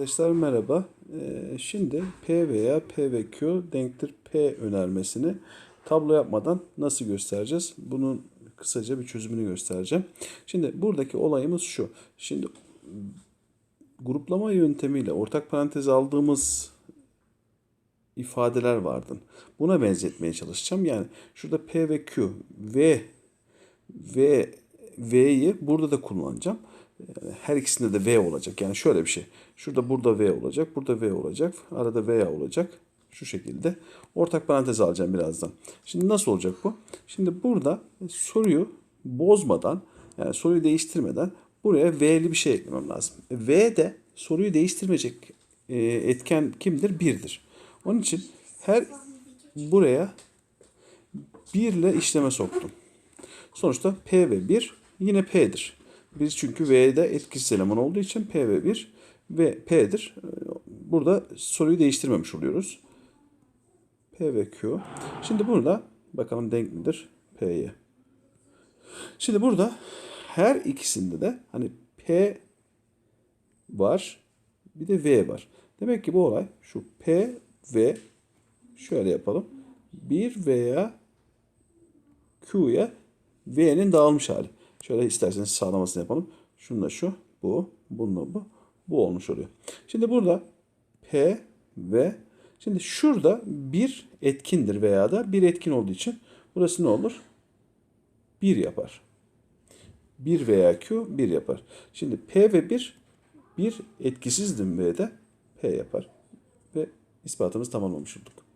Arkadaşlar merhaba. Ee, şimdi P veya P ve Q denktir P önermesini tablo yapmadan nasıl göstereceğiz? Bunun kısaca bir çözümünü göstereceğim. Şimdi buradaki olayımız şu. Şimdi gruplama yöntemiyle ortak parantez aldığımız ifadeler vardı. Buna benzetmeye çalışacağım. Yani şurada P ve Q, V ve V'yi burada da kullanacağım. Yani her ikisinde de V olacak. Yani şöyle bir şey. Şurada burada V olacak. Burada V olacak. Arada veya olacak. Şu şekilde. Ortak parantez alacağım birazdan. Şimdi nasıl olacak bu? Şimdi burada soruyu bozmadan yani soruyu değiştirmeden buraya V'li bir şey eklemem lazım. V de soruyu değiştirmeyecek e, etken kimdir? Birdir. Onun için her buraya 1 ile işleme soktum. Sonuçta P ve 1 yine P'dir. Biz çünkü V'de etkisiz eleman olduğu için P ve 1 ve P'dir. Burada soruyu değiştirmemiş oluyoruz. P ve Q. Şimdi burada bakalım denk midir P'ye. Şimdi burada her ikisinde de hani P var bir de V var. Demek ki bu olay şu P ve şöyle yapalım. 1 veya Q'ya V'nin dağılmış hali. Şöyle isterseniz sağlamasını yapalım. Şununla şu, bu, bununla bu, bu olmuş oluyor. Şimdi burada P ve şimdi şurada bir etkindir veya da bir etkin olduğu için burası ne olur? 1 yapar. 1 veya Q 1 yapar. Şimdi P ve 1 bir etkisizdim V'de P yapar. Ve ispatımız tamamlamış olduk.